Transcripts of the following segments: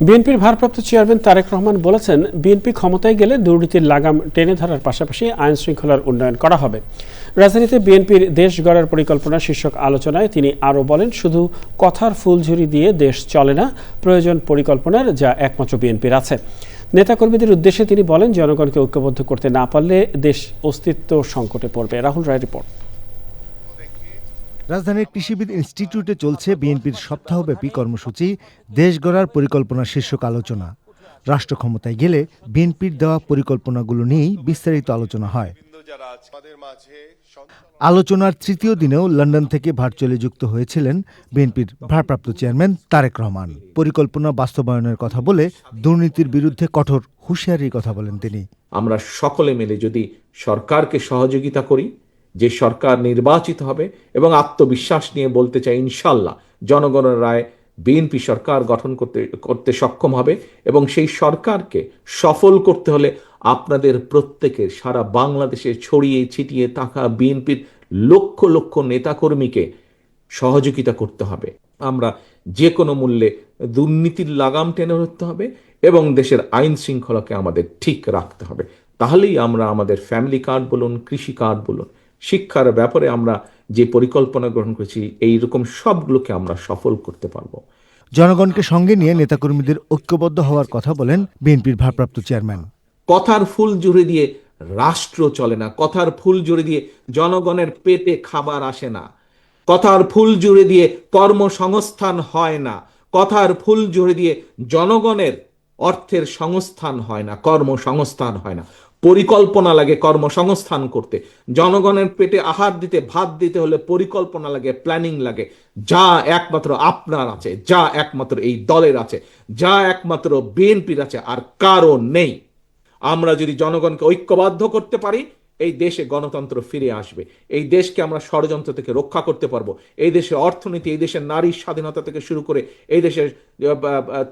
বিএনপির ভারপ্রাপ্ত চেয়ারম্যান তারেক রহমান বলেছেন, বিএনপি ক্ষমতায় গেলে দুর্নীতির লাগাম টেনে ধরার পাশাপাশি আইন শৃঙ্খলার উন্নয়ন করা হবে। রাজধানীতে বিএনপির দেশ গড়ার পরিকল্পনা শীর্ষক আলোচনায় তিনি আরও বলেন, শুধু কথার ফুলঝুরি দিয়ে দেশ চলে না, প্রয়োজন পরিকল্পনার যা একমাত্র বিএনপির আছে। নেতাকর্মীদের উদ্দেশ্যে তিনি বলেন, জনগণকে ঐক্যবদ্ধ করতে না পারলে দেশ অস্তিত্ব সংকটে পড়বে। রাহুল রায় রিপোর্ট। রাজধানীর কৃষিবিদ ইনস্টিটিউটে চলছে বিএনপির সপ্তাহব্যাপী কর্মসূচি, দেশ গড়ার পরিকল্পনা শীর্ষক আলোচনা। রাষ্ট্র ক্ষমতায় গেলে বিএনপির দেওয়া পরিকল্পনাগুলো নিয়েই বিস্তারিত আলোচনা হয়। আলোচনার তৃতীয় দিনেও লন্ডন থেকে ভার্চুয়ালি যুক্ত হয়েছিলেন বিএনপির ভারপ্রাপ্ত চেয়ারম্যান তারেক রহমান। পরিকল্পনা বাস্তবায়নের কথা বলে দুর্নীতির বিরুদ্ধে কঠোর হুঁশিয়ারির কথা বলেন তিনি। আমরা সকলে মিলে যদি সরকারকে সহযোগিতা করি যে সরকার নির্বাচিত হবে এবং আত্মবিশ্বাস নিয়ে বলতে চাই ইনশাল্লাহ জনগণের রায় বিএনপি সরকার গঠন করতে করতে সক্ষম হবে এবং সেই সরকারকে সফল করতে হলে আপনাদের প্রত্যেকের সারা বাংলাদেশে ছড়িয়ে ছিটিয়ে থাকা বিএনপির লক্ষ লক্ষ নেতাকর্মীকে সহযোগিতা করতে হবে। আমরা যে কোনো মূল্যে দুর্নীতির লাগাম টেনে ধরতে হবে এবং দেশের আইন শৃঙ্খলাকে আমাদের ঠিক রাখতে হবে। তাহলেই আমরা আমাদের ফ্যামিলি কার্ড বলুন, কৃষি কার্ড বলুন শিক্ষার ব্যাপারে আমরা যে পরিকল্পনা গ্রহণ করেছি এই রকম সবগুলোকে আমরা সফল করতে পারব। জনগণকে সঙ্গে নিয়ে নেতাকর্মীদের ঐক্যবদ্ধ হওয়ার কথা বলেন বিএনপির ভারপ্রাপ্ত চেয়ারম্যান। কথার ফুল জুড়ে দিয়ে রাষ্ট্র চলে না কথার ফুল জুড়ে দিয়ে জনগণের পেটে খাবার আসে না। কথার ফুল জুড়ে দিয়ে কর্মসংস্থান হয় না কথার ফুল জুড়ে দিয়ে জনগণের অর্থের সংস্থান হয় না কর্মসংস্থান হয় না। পরিকল্পনা লাগে কর্মসংস্থান করতে। জনগণের পেটে আহার দিতে, ভাত দিতে হলে পরিকল্পনা লাগে প্ল্যানিং লাগে। যা একমাত্র আপনার আছে, যা একমাত্র এই দলের আছে, যা একমাত্র বিএনপির আছে, আর কারও নেই। আমরা যদি জনগণকে ঐক্যবদ্ধ করতে পারি এই দেশে গণতন্ত্র ফিরে আসবে। এই দেশকে আমরা ষড়যন্ত্র থেকে রক্ষা করতে পারব। এই দেশের অর্থনীতি, এই দেশের নারীর স্বাধীনতা থেকে শুরু করে, এই দেশের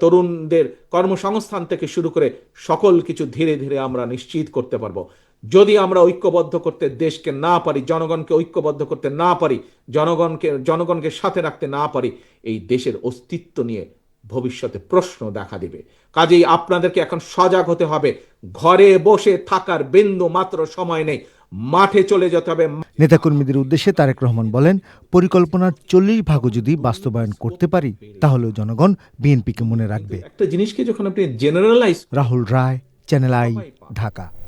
তরুণদের কর্মসংস্থান থেকে শুরু করে সকল কিছু ধীরে ধীরে আমরা নিশ্চিত করতে পারব। যদি আমরা ঐক্যবদ্ধ করতে দেশকে না পারি, জনগণকে ঐক্যবদ্ধ করতে না পারি, জনগণকে জনগণকে সাথে রাখতে না পারি, এই দেশের অস্তিত্ব নিয়ে ভবিষ্যতে প্রশ্ন দেখা দিবে। কাজেই আপনাদেরকে এখন সজাগ হতে হবে। ঘরে বসে থাকার বিন্দু মাত্র সময় নেই। মাঠে চলে যেতে হবে। নেতাকর্মীদের উদ্দেশ্যে তারেক রহমান বলেন পরিকল্পনার চল্লিশ ভাগও যদি বাস্তবায়ন করতে পারি তাহলেও জনগণ বিএনপিকে মনে রাখবে। একটা জিনিসকে যখন আপনি generalise Rahul Roy channel I Dhaka.